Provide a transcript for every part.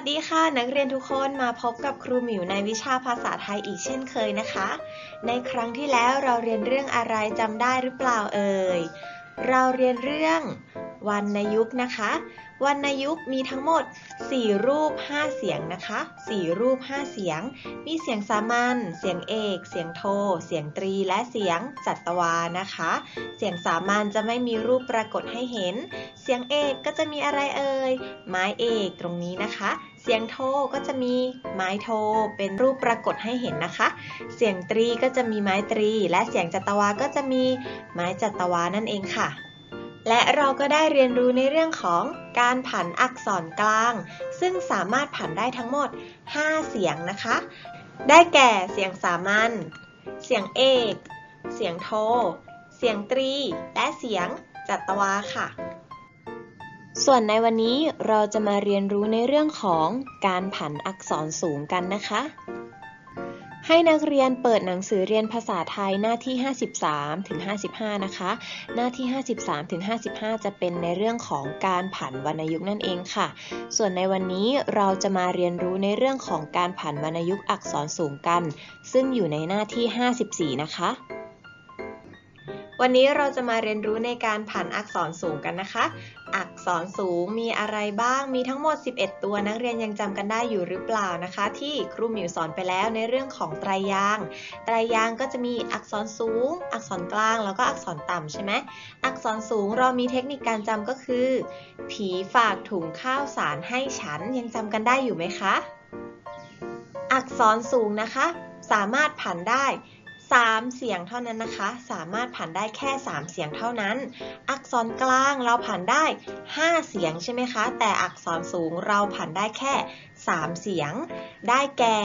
สดีค่ะ นักเรียนทุกคนมาพบกับครูหมิวในวิชาภาษาไทยอีกเช่นเคยนะคะ ในครั้งที่แล้วเราเรียนเรื่องอะไรจำได้หรือเปล่าเอ่ย เราเรียนเรื่องวรรณยุกต์นะคะ วรรณยุกต์มีทั้งหมด 4 รูป 5 เสียงนะคะ 4 รูป 5 เสียง มีเสียงสามัญ เสียงเอก เสียงโท เสียงตรี และเสียงจัตวานะคะ เสียงสามัญจะไม่มีรูปปรากฏให้เห็น เสียงเอกก็จะมีอะไรเอ่ย ไม้เอกตรงนี้นะคะ เสียงโทก็จะมีไม้โทเป็นรูปปรากฏให้เห็นนะคะ เสียงตรีก็จะมีไม้ตรี และเสียงจัตวาก็จะมีไม้จัตวานั่นเองค่ะ และเราก็ได้เรียนรู้ในเรื่องของการผันอักษรกลาง ซึ่งสามารถผันได้ทั้งหมด 5 เสียงนะคะ ได้แก่เสียงสามัญ เสียงเอก เสียงโท เสียงตรี และเสียงจัตวาค่ะ ส่วนในวันนี้เราจะมาเรียนรู้ในเรื่องของการผันอักษรสูงกันนะคะ ให้นักเรียนเปิดหนังสือเรียนภาษาไทยหน้าที่ 53ถึง55 นะคะ หน้าที่ 53ถึง55 จะเป็นในเรื่องของการผันวรรณยุกต์นั่นเองค่ะ ส่วนในวันนี้เราจะมาเรียนรู้ในเรื่องของการผันวรรณยุกต์อักษรสูงกัน ซึ่งอยู่ในหน้าที่ 54 นะคะ วันนี้เราจะมาเรียนรู้ในการผันอักษรสูงกันนะคะ อักษรสูงมีอะไรบ้าง มีทั้งหมด 11 ตัวนักเรียนยังจำกันได้อยู่หรือเปล่านะคะ ที่ครูหมิวสอนไปแล้วในเรื่องของไตรยางค์ไตรยางค์ก็จะมีอักษรสูง อักษรกลางแล้วก็อักษรต่ำใช่ไหมอักษรสูงเรามีเทคนิคการจำก็คือ ผีฝากถุงข้าวสารให้ฉันยังจำกันได้อยู่ไหมคะ อักษรสูงนะคะ สามารถผันได้ 3 เสียงเท่านั้นนะคะ สามารถผันได้แค่ 3 เสียงเท่านั้น อักษรกลางเราผันได้ 5 เสียงใช่ไหมคะ แต่อักษรสูงเราผันได้แค่ 3 เสียง ได้แก่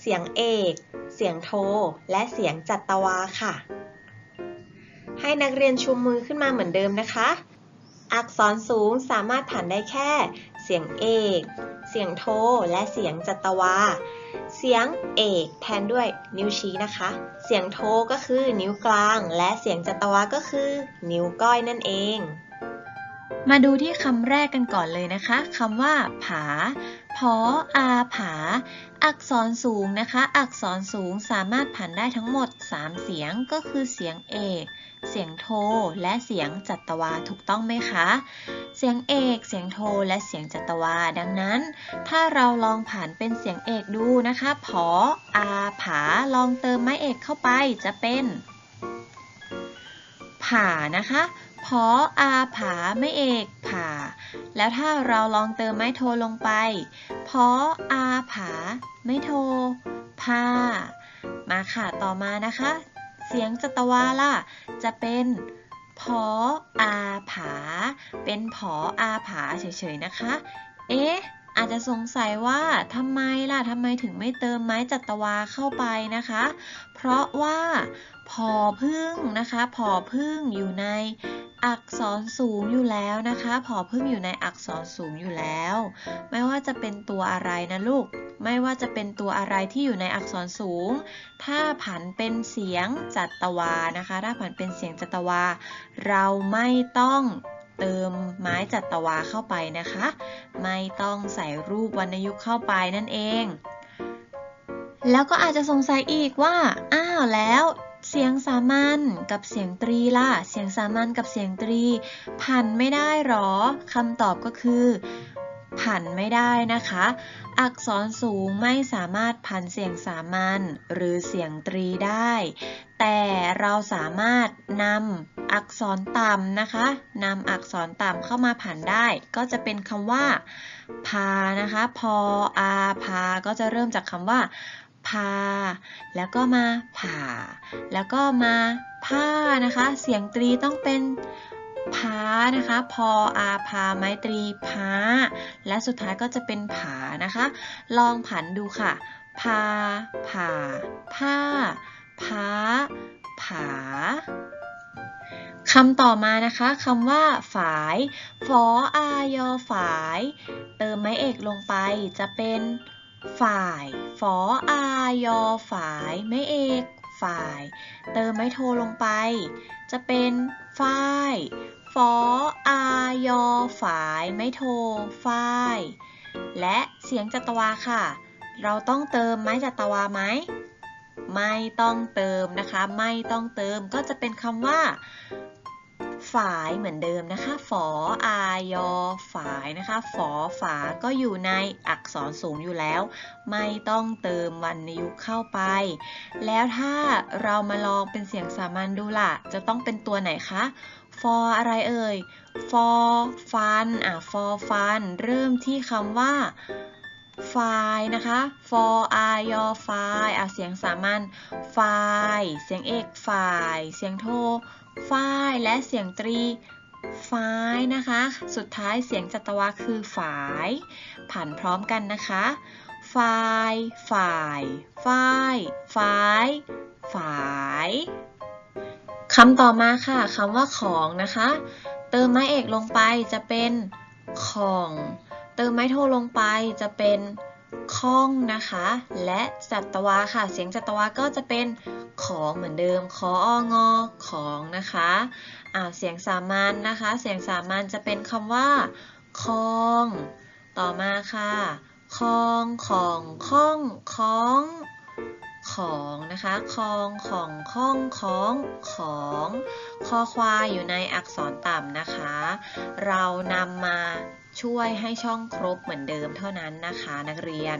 เสียงเอก เสียงโท และเสียงจัตวาค่ะ ให้นักเรียนชูมือขึ้นมาเหมือนเดิมนะคะ อักษรสูงสามารถผันได้แค่ เสียงเอก เสียงโท และเสียงจัตวา เสียงเอกแทนด้วยนิ้วชี้นะคะ เสียงโทก็คือนิ้วกลาง และเสียงจัตวาก็คือ นิ้วก้อยนั่นเอง มาดูที่คำแรกกันก่อนเลยนะคะคำว่า ผา พออาผา อักษรสูงนะคะ อักษรสูงสามารถผันได้ทั้งหมด 3 เสียงก็คือเสียงเอก เสียงโท และเสียงจัตวาถูกต้องไหมคะ เสียงเอก เสียงโท และเสียงจัตวา ดังนั้น ถ้าเราลองผ่านเป็นเสียงเอกดูนะคะผออาผา ลองเติมไม้เอกเข้าไปจะเป็นผ่านะคะ พออาผาไม่เอกผ่าแล้วถ้าเราลองเติมไม้โทลงไปพออาผา ไม่โทพามาค่ะต่อมานะคะ เสียงจัตวาล่ะ จะเป็นพออาผา เป็นผออาผาเฉยๆนะคะ เอ๊ะ อาจจะสงสัยว่าทำไมล่ะทำไมถึงไม่เติมไม้จัตวาเข้าไปนะคะ เพราะว่าพอพึ่งนะคะพอพึ่งอยู่ในอักษรสูงอยู่แล้วนะคะพอพึ่งอยู่ในอักษรสูงอยู่แล้ว ไม่ว่าจะเป็นตัวอะไรนะลูก ไม่ว่าจะเป็นตัวอะไรที่อยู่ในอักษรสูง ถ้าผันเป็นเสียงจัตวานะคะ ถ้าผันเป็นเสียงจัตวา เราไม่ต้อง เติมไม้จัตวาเข้าไปนะคะ ไม่ต้องใส่รูปวรรณยุกต์เข้าไปนั่นเอง แล้วก็อาจจะสงสัยอีกว่า อ้าวแล้วเสียงสามัญกับเสียงตรีล่ะ เสียงสามัญกับเสียงตรี ผันไม่ได้หรอคำตอบก็คือ ผันไม่ได้นะคะ อักษรสูงไม่สามารถผันเสียงสามัญหรือเสียงตรีได้ แต่เราสามารถนำ อักษรต่ำนะคะนำอักษรต่ำเข้ามาผันได้ ก็จะเป็นคำว่า พานะคะพออาพา ก็จะเริ่มจากคำว่าพา แล้วก็มาผ่า แล้วก็มาผ้านะคะ เสียงตรีต้องเป็นพานะคะ พออาพาไม้ตรีพา และสุดท้ายก็จะเป็นผานะคะ ลองผันดูค่ะ พา ผ่า ผ้า พาผา คำต่อมานะคะคำว่าฝายฟออายอฝาย เติมไม้เอกลงไปจะเป็นฝ่ายฟออายอฝายไม้เอกฝ่าย เติมไม้โทลงไป จะเป็นฝ้ายฟออายอฝายไม้โทฝ้าย และเสียงจัตวาค่ะ เราต้องเติมไม้จัตวาไหม ไม่ต้องเติมนะคะ ไม่ต้องเติมก็จะเป็นคำว่า ฝายเหมือนเดิมนะคะ ฝออายอฝายนะคะ ฝอฝาก็อยู่ในอักษรสูงอยู่แล้ว ไม่ต้องเติมวรรณยุกต์เข้าไป แล้วถ้าเรามาลองเป็นเสียงสามัญดูล่ะ จะต้องเป็นตัวไหนคะฟออะไรเอ่ยฟอฟันอะฟอฟัน เริ่มที่คำว่า ไฟนะคะฟออายอไฟอะเสียงสามัญไฟเสียงเอกฝ่ายเสียงโทฝ้ายและเสียงตรีฝ้ายนะคะ สุดท้ายเสียงจัตวาคือฝายผ่านพร้อมกันนะคะฝ่ายฝ่ายฝ้ายฝ้ายฝายคำต่อมาค่ะคำว่าของนะคะ เติมไม้เอกลงไปจะเป็นของ เติมไม้โทลงไปจะเป็นข้องนะคะ และจัตวาค่ะ เสียงจัตวาก็จะเป็นของเหมือนเดิมขอองอของนะคะอ่าเสียงสามัญนนะคะ เสียงสามัญจะเป็นคำว่าคอง ต่อมาค่ะคองของข้องของ ของนะคะคองของข้องของของคอควายอยู่ในอักษรต่ำนะคะ เรานำมาช่วยให้ช่องครบเหมือนเดิมเท่านั้นนะคะ นักเรียน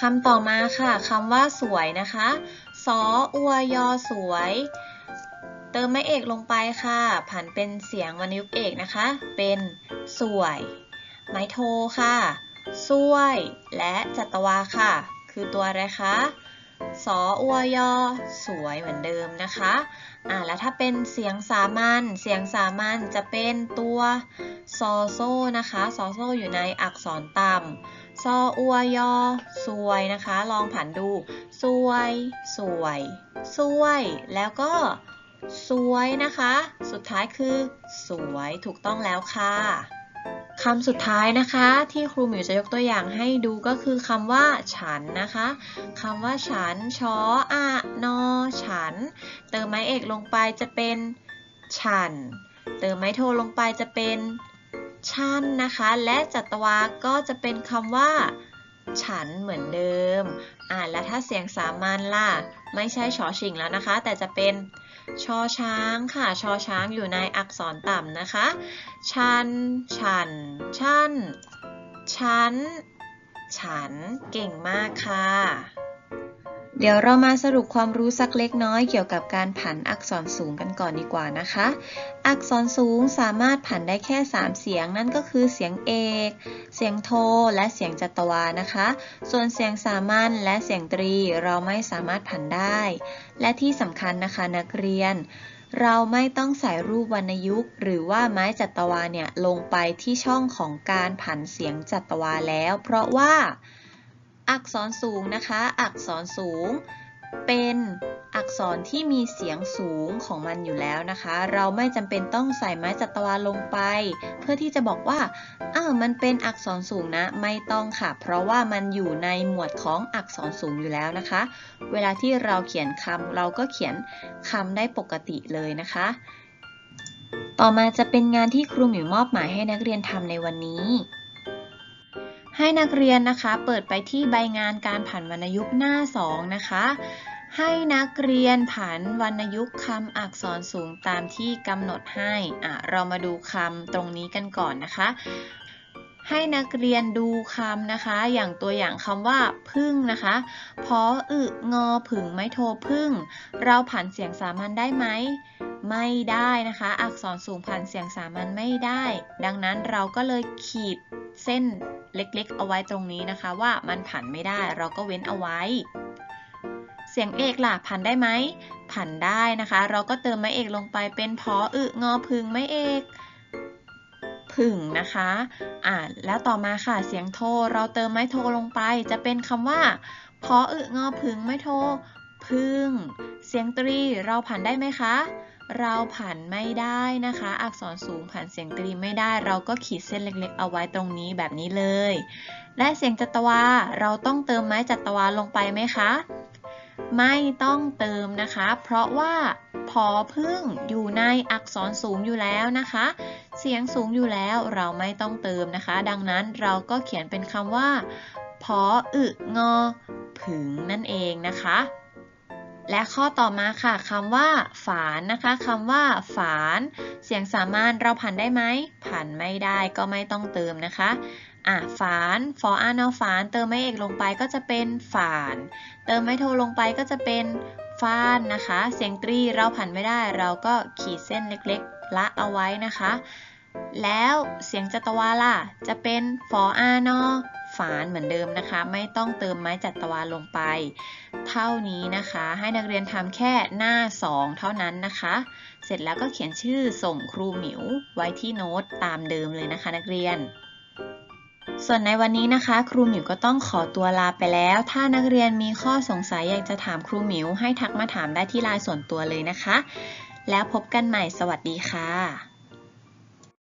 คำต่อมาค่ะคำว่าสวยนะคะสออวยอสวย เติมไม้เอกลงไปค่ะผันเป็นเสียงวรรณยุกต์เอกนะคะ เป็นสวย ไม้โทค่ะสวย และจัตวาค่ะ คือตัวอะไรคะ สออวยอสวยเหมือนเดิมนะคะอ่าแล้วถ้าเป็นเสียงสามัญเสียงสามัญจะเป็นตัวซอโซนะคะซอโซอยู่ในอักษรต่ำซออวยอสวยนะคะ ลองผันดู สวย สวย สวย แล้วก็สวยนะคะ สุดท้ายคือ สวยถูกต้องแล้วค่ะ คำสุดท้ายนะคะที่ครูหมิวจะยกตัวอย่างให้ดูก็คือคำว่า ฉันนะคะคำว่าฉันชออะนอ ฉัน เติมไม้เอกลงไปจะเป็นฉัน เติมไม้โทลงไปจะเป็นชันนะคะ และจัตวาก็จะเป็นคำว่า ฉันเหมือนเดิม อ่าแล้วถ้าเสียงสามัญล่ะ ไม่ใช่ชอชิงแล้วนะคะ แต่จะเป็นชอช้างค่ะ ชอช้างอยู่ในอักษรต่ำนะคะ ชัน ฉัน ชัน ฉัน ฉัน เก่งมากค่ะ เดี๋ยวเรามาสรุปความรู้สักเล็กน้อยเกี่ยวกับการผันอักษรสูงกันก่อนดีกว่านะคะ อักษรสูงสามารถผันได้แค่ 3 เสียงนั่นก็คือเสียงเอก เสียงโท และเสียงจัตวานะคะ ส่วนเสียงสามัญและเสียงตรีเราไม่สามารถผันได้ และที่สำคัญนะคะนักเรียน เราไม่ต้องใส่รูปวรรณยุกต์ หรือว่าไม้จัตวาเนี่ยลงไปที่ช่องของการผันเสียงจัตวาแล้ว เพราะว่า อักษรสูงนะคะ อักษรสูง เป็นอักษรที่มีเสียงสูงของมันอยู่แล้วนะคะ เราไม่จำเป็นต้องใส่ไม้จัตวาลงไป เพื่อที่จะบอกว่าอ้าวมันเป็นอักษรสูงนะ ไม่ต้องค่ะ เพราะว่ามันอยู่ในหมวดของอักษรสูงอยู่แล้วนะคะ เวลาที่เราเขียนคำเราก็เขียนคำได้ปกติเลยนะคะ ต่อมาจะเป็นงานที่ครูหมิวมอบหมายให้นักเรียนทำในวันนี้ ให้นักเรียนนะคะ เปิดไปที่ใบงานการผันวรรณยุกต์หน้า 2 นะคะ ให้นักเรียนผันวรรณยุกต์คำอักษรสูงตามที่กำหนดให้อะเรามาดูคำตรงนี้กันก่อนนะคะ ให้นักเรียนดูคำนะคะ อย่างตัวอย่างคำว่าพึ่งนะคะพออึงอผึ่งไม้โทพึ่ง เราผันเสียงสามัญได้ไหมไม่ได้นะคะ อักษรสูงผันเสียงสามัญไม่ได้ ดังนั้นเราก็เลยขีด เส้นเล็กๆ เอาไว้ตรงนี้นะคะว่ามันผันไม่ได้เราก็เว้นเอาไว้ เสียงเอกล่ะผันได้ไหมผันได้นะคะ เราก็เติมไม้เอกลงไปเป็นพออึงอพึงไม้เอกผึ่งนะคะอ่าแล้วต่อมาค่ะเสียงโทเราเติมไม้โทลงไป จะเป็นคำว่าพออึงอพึงไม้โท พึ่ง เสียงตรีเราผันได้ไหมคะ เราผันไม่ได้นะคะ อักษรสูงผันเสียงตรีไม่ได้ เราก็ขีดเส้นเล็กๆ เอาไว้ตรงนี้แบบนี้เลย และเสียงจัตวา เราต้องเติมไม้จัตวาลงไปไหมคะ ไม่ต้องเติมนะคะ เพราะว่าพอพึ่งอยู่ในอักษรสูงอยู่แล้วนะคะ เสียงสูงอยู่แล้วเราไม่ต้องเติมนะคะ ดังนั้นเราก็เขียนเป็นคำว่าพออึงอผึงนั่นเองนะคะ และข้อต่อมาค่ะคำว่าฝานนะคะคำว่าฝาน เสียงสามัญเราผันได้ไหมผันไม่ได้ก็ไม่ต้องเติมนะคะอะฝานฟออานอฝาน เติมไม่เอกลงไปก็จะเป็นฝาน เติมไม่โทลงไปก็จะเป็นฟ้านนะคะ เสียงตรีเราผันไม่ได้เราก็ขีดเส้นเล็กๆ ละเอาไว้นะคะ แล้วเสียงจัตวาล่ะ จะเป็นฟออานอฝานเหมือนเดิมนะคะ ไม่ต้องเติมไม้จัตวาลงไป เท่านี้นะคะ ให้นักเรียนทำแค่หน้า 2 เท่านั้นนะคะ เสร็จแล้วก็เขียนชื่อส่งครูหมิวไว้ที่โน้ตตามเดิมเลยนะคะ นักเรียน ส่วนในวันนี้นะคะ ครูหมิวก็ต้องขอตัวลาไปแล้ว ถ้านักเรียนมีข้อสงสัยอยากจะถามครูหมิวให้ทักมาถามได้ที่ไลน์ส่วนตัวเลยนะคะ แล้วพบกันใหม่สวัสดีค่ะ